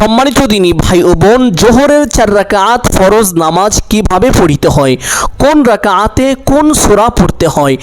সম্মানিত দিনী ভাই ও বোন, জোহরের চার রাকাত ফরজ নামাজ কীভাবে পড়িতে হয়? কোন রাকাতে কোন সূরা পড়তে হয়?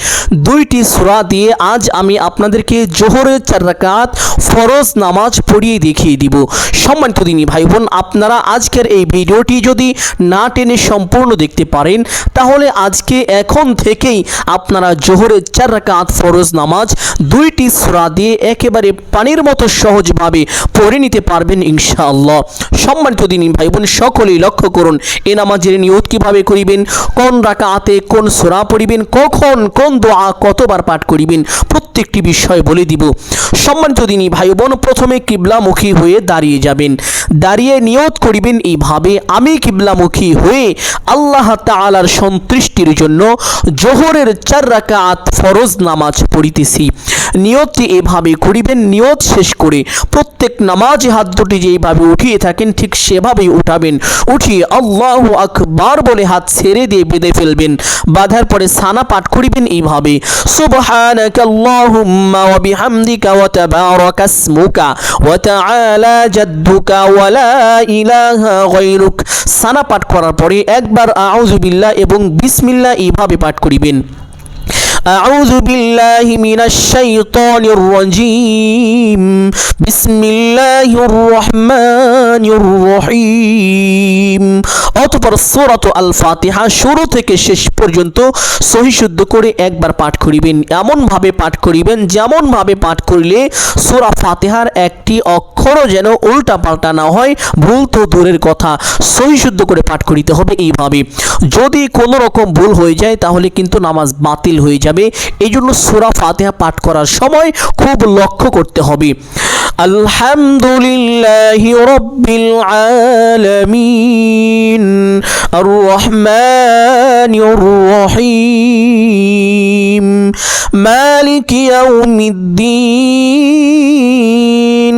দুইটি সূরা দিয়ে আজ আমি আপনাদেরকে জোহরের চার রাকাত ফরজ নামাজ পড়িয়ে দেখিয়ে দিব। সম্মানিত দিনী ভাই বোন, আপনারা আজকের এই ভিডিওটি যদি না টেনে সম্পূর্ণ দেখতে পারেন, তাহলে আজকে এখন থেকেই আপনারা জোহরের চার রাকাত ফরজ নামাজ দুইটি সূরা দিয়ে একেবারে পানির মতো সহজভাবে পড়ে নিতে পারবেন ইনশাআল্লাহ। সম্মানিত দিনী ভাই বোন সকলেই লক্ষ্য করুন, এ নামাজের নিয়ত কীভাবে করিবেন, কোন রাকাতে কোন সূরা পড়িবেন, কখন কোন দোয়া কতবার পাঠ করিবেন, প্রত্যেকটি বিষয় বলে দিব। সম্মানিত দিনী ভাই বোন প্রথমে কিবলামুখী হয়ে দাঁড়িয়ে যাবেন। দাঁড়িয়ে নিয়ত করিবেন এইভাবে, আমি কিবলামুখী হয়ে আল্লাহ তাআলার সন্তুষ্টির জন্য জোহরের চার রাকাত ফরজ নামাজ পড়িতেছি। নিয়তটি এভাবে করিবেন, নিয়ত শেষ করে প্রত্যেক নামাজ হাত দুটি যেইভাবে উঠিয়ে থাকেন, ঠিক সেভাবেই উঠাবেন। উঠিয়ে আল্লাহ আকবার বলে হাত ছেড়ে দিয়ে বেঁধে ফেলবেন। বাঁধার পরে সানা পাঠ করিবেন এইভাবে। সুবহানাকা আল্লাহুম্মা ওয়া বিহামদিকা ওয়া ওয়া তাআলা জাদ্দুকা ওয়া লা ইলাহা গায়রুক। সানা পাঠ করার পরে একবার আউযু বিল্লাহ এবং বিসমিল্লাহ এইভাবে পাঠ করিবেন। أعوذ بالله من الشيطان الرجيم بسم الله الرحمن الرحيم অতপর সূরাত আল ফাতিহা শুরু থেকে শেষ পর্যন্ত সহি শুদ্ধ করে একবার পাঠ করিবেন এমন ভাবে পাঠ করিবেন যেমন ভাবে পাঠ করিলে সূরা ফাতিহার একটি অক্ষরও যেন উল্টা পাল্টা না হয় ভুল তো দূরের কথা সহি শুদ্ধ করে পাঠ করিতে হবে এইভাবে যদি কোনো রকম ভুল হয়ে যায় তাহলে কিন্তু নামাজ বাতিল হয়ে যাবে এই জন্য সুরা ফাতিহা পাঠ করার সময় খুব লক্ষ্য করতে হবে। আলহামদুলিল্লাহ রব্বিল আলামিন আর রহমানির রহিম, মালিক ইয়াউমিদ্দিন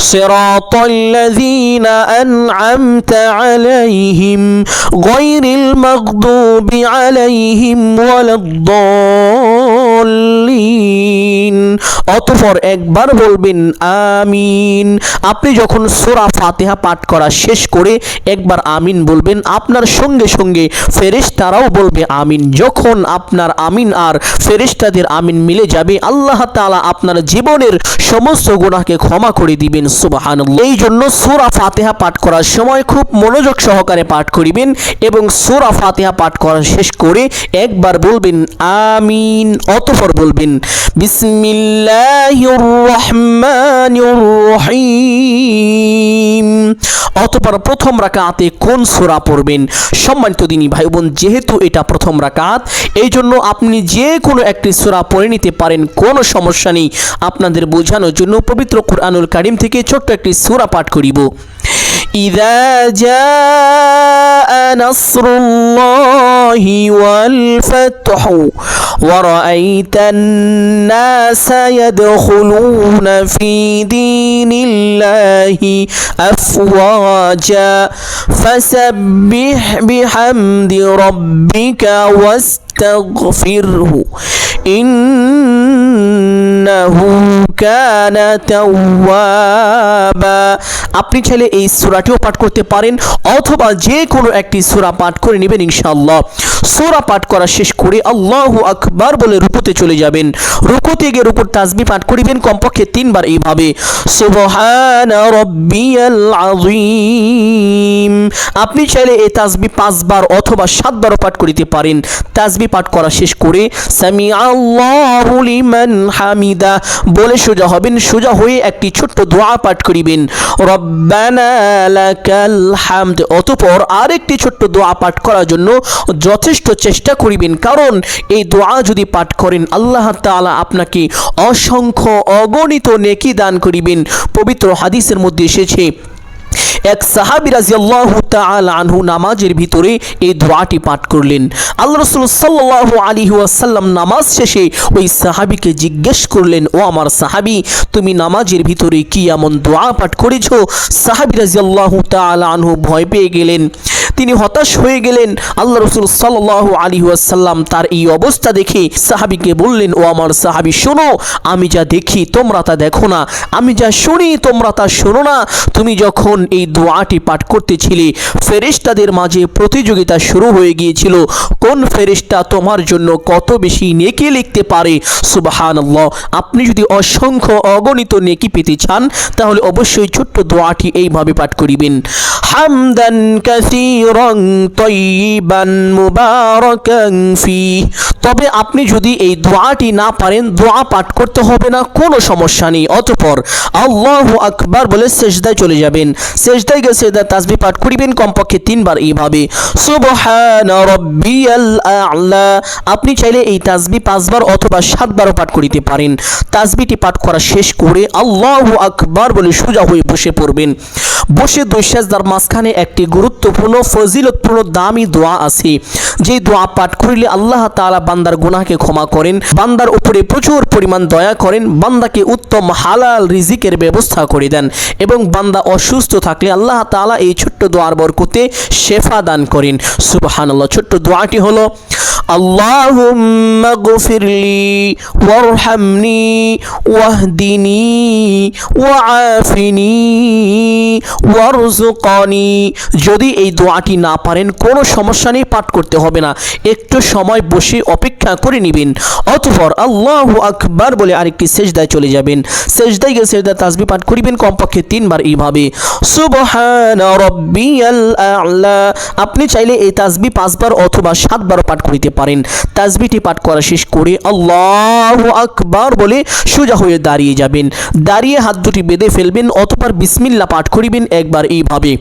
صراط الذين أنعمت عليهم غير المغضوب عليهم ولا الضالين অতঃপর একবার বলবেন আমিন আপনি যখন সূরা ফাতিহা পাঠ করা শেষ করে একবার আমিন বলবেন আপনার সঙ্গে সঙ্গে ফেরেশতারাও বলবে আমিন যখন আপনার আমিন আর ফেরেশতাদের আমিন মিলে যাবে আল্লাহ তাআলা আপনার জীবনের সমস্ত গুনাহকে ক্ষমা করে দিবেন, সুবহানাল্লাহ। এই জন্য সূরা ফাতিহা পাঠ করার সময় খুব মনোযোগ সহকারে পাঠ করিবেন এবং সূরা ফাতিহা পাঠ করা শেষ করে একবার বলবেন, আমিন, অতপর বলবেন রহিম অতঃপর প্রথম রাকাতে কোন সূরা পড়বেন? সম্মানিত দিনী ভাই বোন যেহেতু এটা প্রথম রাকাত, এই জন্য আপনি যে কোনো একটি সূরা পড়ে নিতে পারেন, কোনো সমস্যা নেই। আপনাদের বোঝানোর জন্য পবিত্র কুরআনুল কারীম থেকে ছোট্ট একটি সূরা পাঠ করিব إذا جاء نصر الله والفتح ورأيت الناس يدخلون في دين الله أفواجا فسبح بحمد ربك واستغفره إنه كان توابا আপনি চাইলে এই সূরাটিও পাঠ করতে পারেন, অথবা যে কোনো একটি সূরা পাঠ করে নেবেন ইনশাআল্লাহ। সূরা পাঠ করা শেষ করে আল্লাহু আকবার বলে রুকুতে চলে যাবেন। রুকুতে গিয়ে রুকুর তাজবি পাঠ করিবেন কমপক্ষে তিনবার এইভাবে। আপনি চাইলে এই তাজবি পাঁচবার অথবা সাতবারও পাঠ করিতে পারেন। তাজবি পাঠ করা শেষ করে হামিদা বলে সোজা হবেন, সোজা হয়ে একটি ছোট্ট দোয়া পাঠ করিবেন। লাকাল হামদ। অতঃপর আরেকটি ছোট্ট দোয়া পাঠ করার জন্য যথেষ্ট চেষ্টা করিবেন। কারণ এই দোয়া যদি পাঠ করেন, আল্লাহ তাআলা আপনাকে অসংখ্য অগণিত নেকি দান করিবেন। পবিত্র হাদিসের মধ্যে এসেছে এক সাহাবি রাজিয়াল্লাহু তাআলা আনহু নামাজের ভিতরে এই দোয়াটি পাঠ করলেন। আল্লাহ রসুল সাল্লাল্লাহু আলাইহি ওয়াসাল্লাম নামাজ শেষে ওই সাহাবিকে জিজ্ঞেস করলেন, ও আমার সাহাবী, তুমি নামাজের ভিতরে কি এমন দোয়া পাঠ করেছ? সাহাবি রাজিয়াল্লাহু তাআলা আনহু ভয় পেয়ে গেলেন। তিনি হতাশ হয়ে গেলেন। আল্লাহ রসুল সাল্লাহ আলী ওয়াসাল্লাম তার এই অবস্থা দেখে সাহাবিকে বললেন, ও আমার সাহাবি, শোনো, আমি যা দেখি তোমরা তা দেখো না। আমি যা শুনি তোমরা তা শোনো না। তুমি যখন এই দোয়াটি পাঠ করতেছিলে। ফেরেশতাদের মাঝে প্রতিযোগিতা শুরু হয়ে গিয়েছিল। কোন ফেরেশতা তোমার জন্য কত বেশি নেকি লিখতে পারে? সুবাহান আপনি যদি অসংখ্য অগণিত নেকি পেতে চান, তাহলে অবশ্যই ছোট্ট দোয়াটি এইভাবে পাঠ করিবেন। হামদান কাসীরান তয়্যিবান মুবারাকান ফি। তবে আপনি যদি এই দোয়াটি না পারেন, দোয়া পাঠ করতে হবে না, কোনো সমস্যা নেই। অতঃপর আল্লাহু আকবার বলে সেজদায় চলে যাবেন। সেজদায় গিয়ে সেজদায় তাসবিহ পাঠ করিবেন, কমপক্ষে তিনবার এইভাবে। সুবহান রাব্বিয়াল আ'লা। আপনি চাইলে এই তাসবিহ পাঁচবার অথবা সাতবারও পাঠ করিতে পারেন। তাসবিহটি পাঠ করা শেষ করে আল্লাহু আকবার বলে সোজা হয়ে বসে পড়বেন। বসে দুই সেজদার মাঝখানে একটি গুরুত্বপূর্ণ, ফজিলতপূর্ণ, দামি দোয়া আছে। যে দোয়া পাঠ করিলে আল্লাহ তালা বান্দার গুনাহকে ক্ষমা করেন, বান্দার উপরে প্রচুর পরিমাণ দয়া করেন, বান্দাকে উত্তম, হালাল রিজিকের ব্যবস্থা করে দেন এবং বান্দা অসুস্থ থাকলে আল্লাহ তালা এই ছোট্ট দোয়ার বরকতে শেফা দান করেন। সুবাহান আল্লাহ ছোট্ট দোয়াটি হলো اللهم اغفر لي وارحمني واهدني وعافني وارزقني যদি এই দোয়াটি না পারেন কোনো সমস্যা নেই পাঠ করতে হবে না একটু সময় বসে অপেক্ষা করে নেবেন অতঃপর আল্লাহ আকবার বলে আরেকটি সেজদায় চলে যাবেন সেজদায় গিয়ে সেজদায় তাসবি পাঠ করিবেন কমপক্ষে তিনবার এইভাবে সুবহান রব্বিয়াল আ'লা আপনি চাইলে এই তাসবি পাঁচবার অথবা সাতবার পাঠ করিতে পারেন। তাজবিটি পাঠ করা শেষ করে আল্লাহ আকবার বলে সোজা হয়ে দাঁড়িয়ে যাবেন। দাঁড়িয়ে হাত দুটি বেঁধে ফেলবেন অতপর বিসমিল্লা পাঠ করিবেন একবার এইভাবে।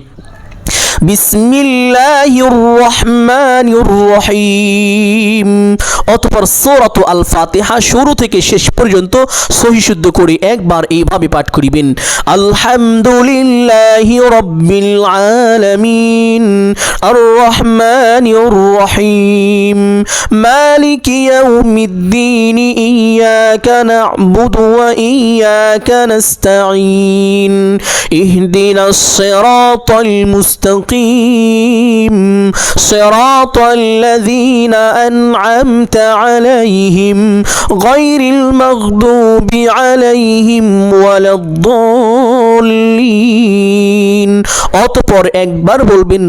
বিসমিল্লাহির রহমানির রহিম। অতঃপর সূরাত আল ফাতিহা শুরু থেকে শেষ পর্যন্ত সহি শুদ্ধ করে একবার এইভাবে পাঠ করিবেন। আলহামদুলিল্লাহি রাব্বিল আলামিন। আর রহমানির রহিম। মালিকি ইয়াউমিদ্দিন। ইয়াকা না'বুদু ওয়া ইয়াকা নাস্তাঈন। ইহদিনাস সিরাতাল মুস্তাকিম সিরাতাল লাযীনা أنعمت عليهم غير المغضوب عليهم ولا الضالين অতপর একবার বলবেন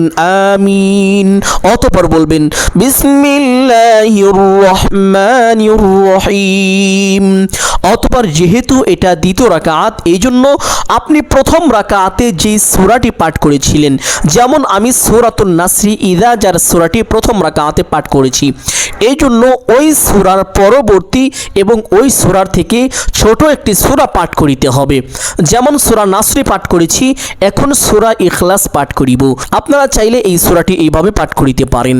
আমিন অতপর বলবেন বিসমিল্লাহির রহমানির রহিম অতপর যেহেতু এটা দ্বিতীয় রাকাত এই জন্য আপনি প্রথম রাকাতে যে সূরাটি পাঠ করেছিলেন যেমন আমি সূরাতুন নাসরি ইদা যার সূরাটি প্রথম রাকাতে পাঠ করেছি এই জন্য ওই সুরার পরবর্তী এবং ওই সুরার থেকে ছোট একটি সূরা পাঠ করিতে হবে। যেমন সূরা নাসরি পাঠ করেছি, এখন সূরা ইখলাস পাঠ করিব। আপনারা চাইলে এই সূরাটি এইভাবে পাঠ করিতে পারেন।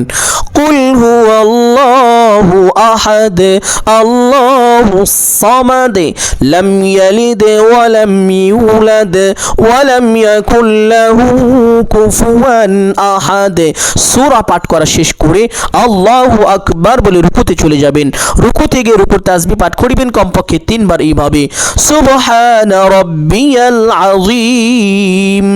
কুল হুয়াল্লাহু আহাদ আল্লাহুস সামাদ, লাম ইয়ালিদ ওয়া লাম ইউলাদ, ওয়া লাম ইয়াকুল লাহু কুফুয়ান আহাদ। সূরা পাঠ করা শেষ করে আল্লাহু আকবার বলে রুকুতে চলে যাবেন। রুকুতে গিয়ে রুকুর তাসবিহ পাঠ করিবেন, কমপক্ষে তিনবার এইভাবে। সুবহান রাব্বিয়াল আযীম।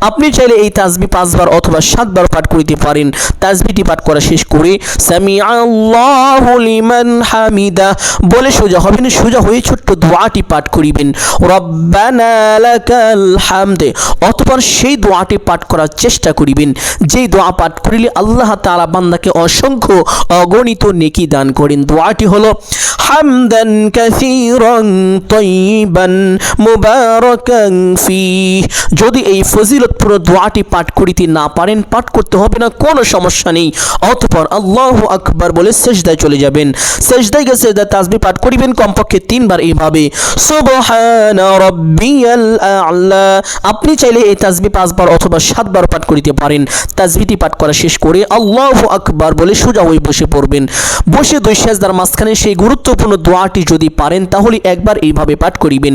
আপনি চাইলে এই তাসবিহ পাঁচবার অথবা সাতবার পাঠ করিতে পারেন। তাসবিহটি পাঠ করা শেষ করে সামি আল্লাহু লিমান হামিদা বলে সোজা হবেন, সোজা হয়ে ছোট্ট দোয়াটি পাঠ করিবেন। রব্বানা লাকাল হামদ। অতঃপর সেই দোয়াটি পাঠ করার চেষ্টা করিবেন। যেই দোয়া পাঠ করিলে আল্লাহ তাআলা বান্দাকে অসংখ্য অগণিত নেকি দান করেন। দোয়াটি হলো, হামদান কাসীরান তয়্যিবান মুবারাকান ফি যদি এই ফজিলতপূর্ণ দোয়াটি পাঠ করিতে না পারেন, পাঠ করতে হবে না, কোনো সমস্যা নেই। অতঃপর আল্লাহু আকবার বলে সেজদায় চলে যাবেন। সেজদায় গিয়ে সেজদায় তাসবিহ পাঠ করিবেন, কমপক্ষে তিনবার এইভাবে, সুবহান রাব্বিয়াল আ'লা। আপনি চাইলে এই তাসবিহ পাঁচবার অথবা সাতবার পাঠ করিতে পারেন। তাজবিতি পাঠ করা শেষ করে আল্লাহ আকবার বলে সোজা হয়ে বসে পড়বেন। বসে দুই সেজদার মাঝখানে সেই গুরুত্বপূর্ণ দোয়াটি যদি পারেন, তাহলে একবার এইভাবে পাঠ করিবেন।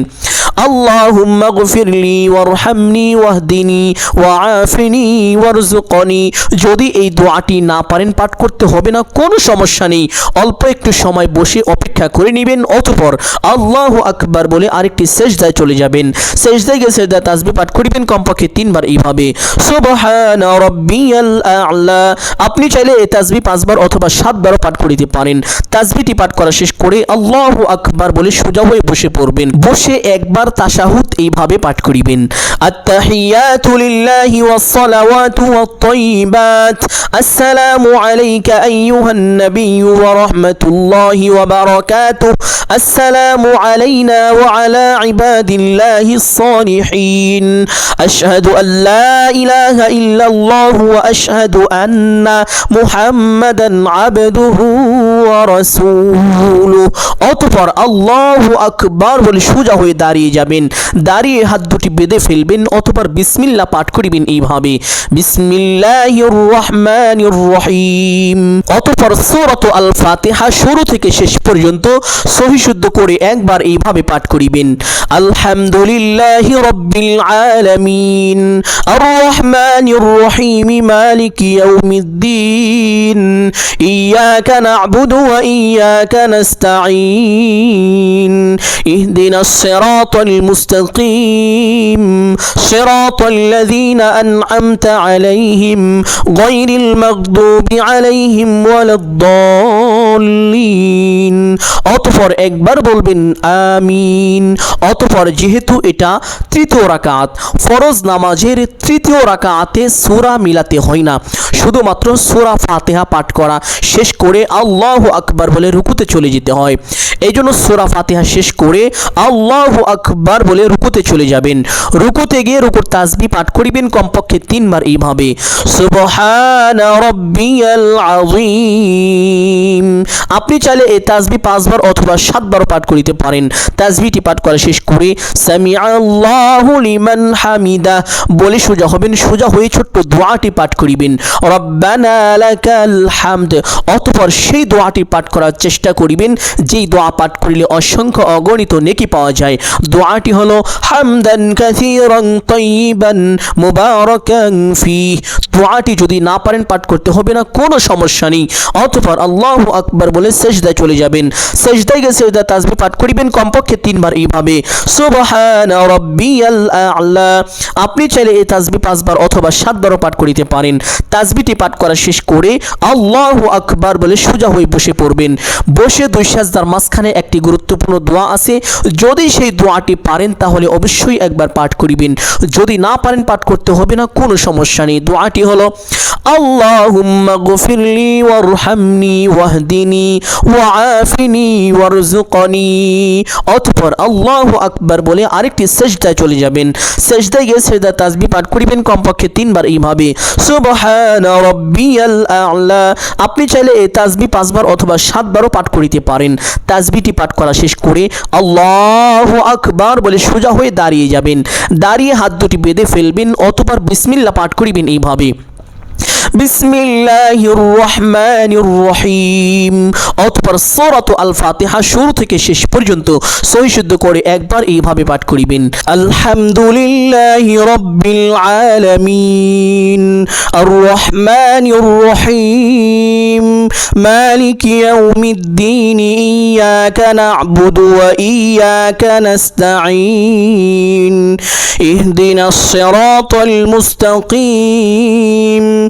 আল্লাহুম্মা গফিরলি ওয়ারহামনি ওয়াহদিনি ওয়াআফিনি ওয়ারজুকনি যদি এই দোয়াটি না পারেন, পাঠ করতে হবে না, কোনো সমস্যা নেই। অল্প একটু সময় বসে অপেক্ষা করে নেবেন, অতঃপর আল্লাহু আকবার বলে আরেকটি সেজদায় চলে যাবেন। সেজদায় গিয়ে সেজদা তাসবি পাঠ করিবেন, কমপক্ষে তিনবার এইভাবে। সুবহানা রাব্বিয়াল আ'লা। আপনি চাইলে এই তাসবি পাঁচবার অথবা সাতবারও পাঠ করিতে পারেন। তাসবিটি পাঠ করা শেষ করে আল্লাহু আকবার বলে সোজা হয়ে বসে পড়বেন। বসে একবার তাশাহুদ এইভাবে পাঠ করিবেন। আত্তাহিয়াতু লিল্লাহি ওয়াস-সালাওয়াতু ওয়াত-তাইয়িবাত। আসসালামু আলাইকা আইয়ুহান নাবিয়্যু ওয়া রাহমাতুল্লাহি ওয়া বারাকাতুহু। আসসালামু আলাইনা ওয়া আলা ইবাদিল্লাহিস সালিহিন আশহাদু আন লা ইলাহা ইল্লাল্লাহু ওয়া আশহাদু আন্না মুহাম্মাদান আবদুহু ওয়া রাসূলুহু। অতঃপর আল্লাহু আকবার বলে সোজা হয়ে দাঁড়িয়ে যাবেন। দাঁড়িয়ে হাত দুটি বেঁধে ফেলবেন অতঃপর বিসমিল্লাহ পাঠ করিবেন এইভাবে। বিসমিল্লাহির রহমানির রহিম অতঃপর সূরাত আল ফাতিহা শুরু থেকে শেষ পর্যন্ত সহি শুদ্ধ করে একবার এইভাবে পাঠ করিবেন। আলহামদুলিল্লাহি রাব্বিল আলামিন। আর রহমানির রহিম মালিকি ইয়াউমিদ্দিন। ইয়াকা না'বুদু ওয়া ইয়াকা নাস্তাঈন। ইহদিনাস সিরাতাল মুস্তাকিম সিরাতাল লাযীনা আন'আমতা আলাইহিম গায়রিল মাগদুবি আলাইহিম ওয়ালাদ-দাল্লিন অতঃপর একবার বলবেন আমিন। অতঃপর যেহেতু এটা তৃতীয় রাকাত, ফরজ নামাজের তৃতীয় রাকাতে সূরা মিলাতে হয় না। শুধুমাত্র সূরা ফাতিহা পাঠ করা, শেষ করে আল্লাহু আকবার বলে রুকুতে চলে যেতে হয়। এই জন্য সূরা ফাতিহা শেষ করে আল্লাহু আকবার বলে রুকুতে চলে যাবেন। রুকুতে গিয়ে রুকুর তাসবি পাঠ করিবেন, কমপক্ষে তিনবার এইভাবে। আপনি চাইলে এই তাসবি পাঁচবার অথবা সাতবার পাঠ করিতে পারেন। তাসবিটি পাঠ করা শেষ করে লিমান হামিদা, বলে সোজা হবেন, সোজা হয়ে ছোট্ট দোয়াটি পাঠ করিবেন। অতঃপর সেই দোয়াটি পাঠ করার চেষ্টা করিবেন, যেই দোয়া পাঠ করিলে অসংখ্য অগণিত নেকি পাওয়া যায়। দোয়াটি হলো, হামদান কাসীরান তাইয়িবান মুবারাকান ফি দোয়াটি যদি না পারেন পাঠ করতে হবে না, কোনো সমস্যা নেই। অতঃপর আল্লাহু আকবার বলে সেজদায় চলে যাবেন। সেজদায় গিয়ে সেজদা তাসবিহ পাঠ করিবেন কমপক্ষে তিনবার এইভাবে। সুবহানা রাব্বিয়াল আ'লা। আপনি চাইলে এই তাসবিহ পাঁচবার অথবা সাতবারও পাঠ করিতে পারেন। তাসবিহটি পাঠ করা শেষ করে আল্লাহু আকবার বলে সোজা হয়ে বসে পড়বেন। বসে দুই সাজদার মাঝখানে একটি গুরুত্বপূর্ণ দোয়া আছে। যদি সেই দোয়াটি পারেন তাহলে অবশ্যই একবার পাঠ করিবেন। যদি না পারেন পাঠ করতে হবে না, কোনো সমস্যা নেই। দোয়াটি হলো ওয়ারহামনি ওয়াহদিনি ওয়াআফিনি ওয়ারজুকনি অতঃপর আল্লাহু আকবার বলে আরেকটি চলে যাবেন। গিয়ে সেজদা পাঠ করিবেন কমপক্ষে তিনবার এইভাবে, সুবহানা আ'লা। আপনি চাইলে এই পাঁচবার অথবা সাতবারও পাঠ করিতে পারেন। তাসবিহটি পাঠ করা শেষ করে, আল্লাহু আকবার। বলে সোজা হয়ে দাঁড়িয়ে যাবেন। দাঁড়িয়ে হাত দুটি বেঁধে ফেলবেন অথবা বিসমিল্লা পাঠ করিবেন এইভাবে। বিসমিল্লাহির রহমানির রহিম অতঃপর সূরাত আল ফাতিহা শুরু থেকে শেষ পর্যন্ত সহি শুদ্ধ করে একবার এইভাবে পাঠ করিবেন। আলহামদুলিল্লাহি রাব্বিল আলামিন। আর রহমানির রহিম। মালিক ইয়াউমিদ্দিন। ইয়াকা না'বুদু ওয়া ইয়াকা নাস্তাঈন। ইহদিনাস সিরাতাল মুস্তাকিম।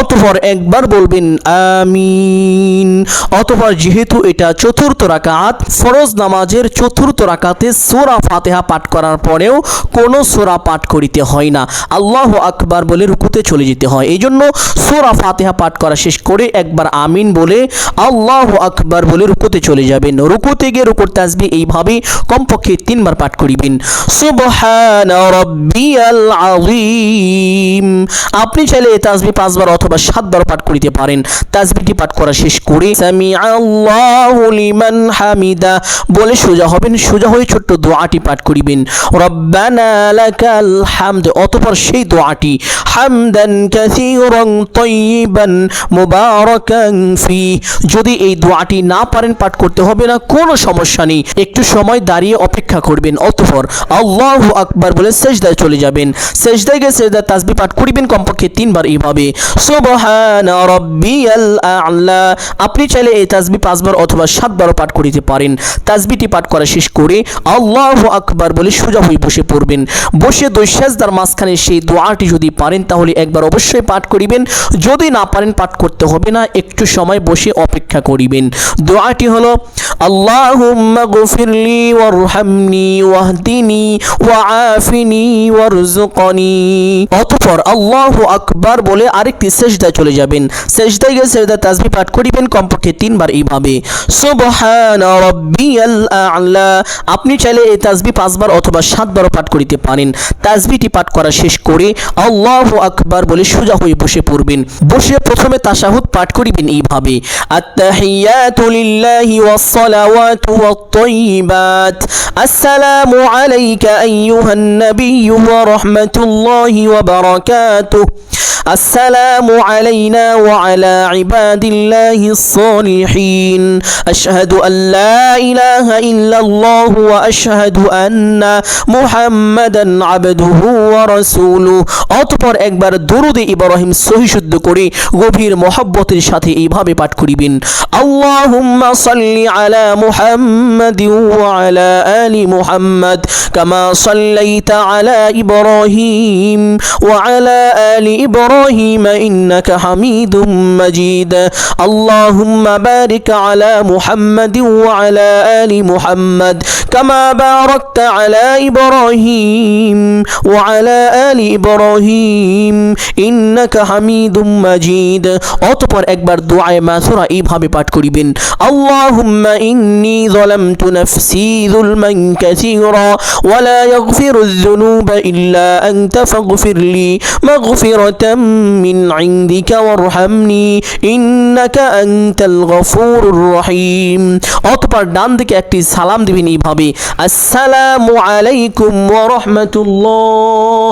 অতঃপর একবার বলবেন আমিন। অতঃপর যেহেতু এটা চতুর্থ রাকাত, ফরজ নামাজের চতুর্থ রাকাতে সূরা ফাতিহা পাঠ করার পরেও কোনো সূরা পাঠ করিতে হয় না। আল্লাহ আকবার বলে রুকুতে চলে যেতে হয়। এই জন্য সূরা ফাতিহা পাঠ করা শেষ করে একবার আমিন বলে আল্লাহ আকবার বলে রুকুতে চলে যাবেন। রুকুতে গিয়ে রুকুর তাসবি এইভাবে কমপক্ষে তিনবার পাঠ করিবেন। সুবহানা রাব্বিয়াল আযীম। আপনি চাইলে এই তাসবি পাঁচবার অথবা সাতবার পাঠ করিতে পারেন। তাজবিটি পাঠ করা শেষ করে সামি হামিদা। বলে সোজা হবেন, সোজা হয়ে ছোট্ট দোয়াটি পাঠ করিবেন। রব্বানা হামদ, অতঃপর সেই দোয়াটি, হামদান কাসীরান তয়্যিবান মুবারাকান ফি। যদি এই দোয়াটি না পারেন, পাঠ করতে হবে না, কোনো সমস্যা নেই। একটু সময় দাঁড়িয়ে অপেক্ষা করবেন, অতঃপর আল্লাহু আকবার বলে সেজদায় চলে যাবেন। সেজদায় গিয়ে সেজদা তাসবি পাঠ করিবেন কমপক্ষে তিনবার এইভাবে। আপনি চাইলে এই তাসবি পাঁচবার অথবা সাতবারও পাঠ করিতে পারেন। তাসবিটি পাঠ করা শেষ করে আল্লাহ আকবার বলে সোজা হয়ে বসে পড়বেন। বসে দুই সেজদার মাঝখানে সেই দোয়াটি যদি পারেন তাহলে একবার অবশ্যই পাঠ করিবেন। যদি না পারেন পাঠ করতে হবে না, একটু সময় বসে অপেক্ষা করিবেন। দোয়াটি হলো, আল্লাহুম্মা গফিরলি ওয়ারহামনি ওয়াহদিনি ওয়াআফিনি ওয়ারজুকনি অতঃপর আল্লাহু আকবার বলে আরেকটি সেজদায় চলে যাবেন। সেজদায় গিয়ে সেজদা তাসবি পাঠ করিবেন, কমপক্ষে তিনবার এইভাবে। সুবহান রাব্বিয়াল আ'লা, আপনি চাইলে এই তাসবি পাঁচবার অথবা সাতবারও পাঠ করিতে পারেন। তাজবিটি পাঠ করা শেষ করে আল্লাহু আকবার বলে সোজা হয়ে বসে পড়বেন। বসে প্রথমে তাশাহুদ পাঠ করিবেন এইভাবে। আত্তাহিয়াতু লিল্লাহি ওয়াস-সালাওয়াতু ওয়াত-তাইয়্যিবাত আসসালামু আলাইকা আইয়ুহান নাবিয়্যু ওয়া রাহমাতুল্লাহি ওয়া وبركاته. السلام علينا وعلى عباد الله الصالحين أشهد أن لا إله إلا الله وأشهد أن محمدا عبده ورسوله অতপর একবার দরুদে ইব্রাহিম সহি শুদ্ধ করে গভীর মহব্বতের সাথে এইভাবে পাঠ করিবেন আল্লাহুম্মা সাল্লি আলা মুহাম্মাদিন ওয়া আলা আলি মুহাম্মাদ কামা সাল্লাইতা আলা ইব্রাহিম ওয়া আলা আলি ইব্রাহিম ইন্নাকা হামিদুম মাজিদ আল্লাহুম্মা বারিক আলা মুহাম্মাদিন ওয়া আলা আলি মুহাম্মাদ কামা বারাকতা আলা ইব্রাহিম ওয়া আলা আলি ইব্রাহিম ইন্নাকা হামিদুম মাজিদ অতঃপর একবার দোয়ায়ে মাসুরা এইভাবে পাঠ করিবেন, আল্লাহুম্মা ইন্নী যালামতু নাফসি যুলমান কাসীরা ওয়া লা ইয়াগফিরু যুনুবা ইল্লা আনতা ফাগফির লি মাগফিরাতাম عندك وارحمني ওয়ারহামনি ইন্নাকা الغفور الرحيم অতঃপর ডান দিকে একটি সালাম দিবেন এইভাবে আসসালামু আলাইকুম ওয়া রাহমাতুল্লাহ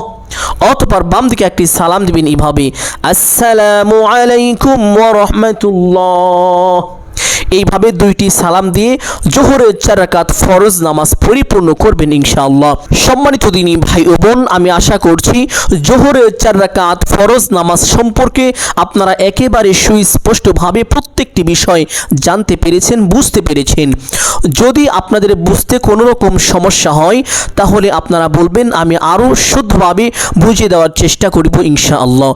অতপর বাম দিকে একটি সালাম দিবেন এইভাবে আসসালামু আলাইকুম ওয়া রাহমাতুল্লাহ এইভাবে দুইটি সালাম দিয়ে জোহরের চার রাকাত ফরজ নামাজ পরিপূর্ণ করবেন ইনশাআল্লাহ। সম্মানিত দিনী ভাই ও বোন, আমি আশা করছি জোহরের চার রাকাত ফরজ নামাজ সম্পর্কে আপনারা একেবারে সুস্পষ্টভাবে প্রত্যেকটি বিষয় জানতে পেরেছেন, বুঝতে পেরেছেন। যদি আপনাদের বুঝতে কোনো রকম সমস্যা হয়, তাহলে আপনারা বলবেন, আমি আরও শুদ্ধভাবে বুঝিয়ে দেওয়ার চেষ্টা করব ইনশাআল্লাহ।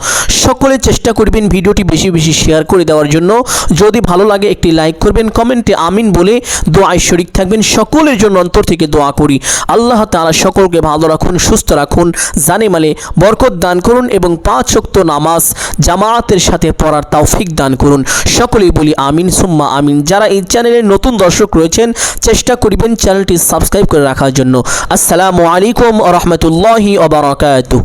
সকলে চেষ্টা করবেন ভিডিওটি বেশি বেশি শেয়ার করে দেওয়ার জন্য। যদি ভালো লাগে, একটি লাইক করবেন, কমেন্টে আমিন বলে দোয়ায় শরিক থাকবেন। সকলের জন্য অন্তর থেকে দোয়া করি। আল্লাহ তাআলা সকলকে ভালো রাখুন, সুস্থ রাখুন, জানে মালে বরকত দান করুন এবং পাঁচ শক্ত নামাজ জামায়াতের সাথে পড়ার তৌফিক দান করুন। সকলেই বলি আমিন, সুম্মা আমিন। যারা এই চ্যানেলে নতুন দর্শক রয়েছেন, চেষ্টা করিবেন চ্যানেলটি সাবস্ক্রাইব করে রাখার জন্য। আসসালামু আলাইকুম রহমতুল্লাহি ওবরাকাতুহ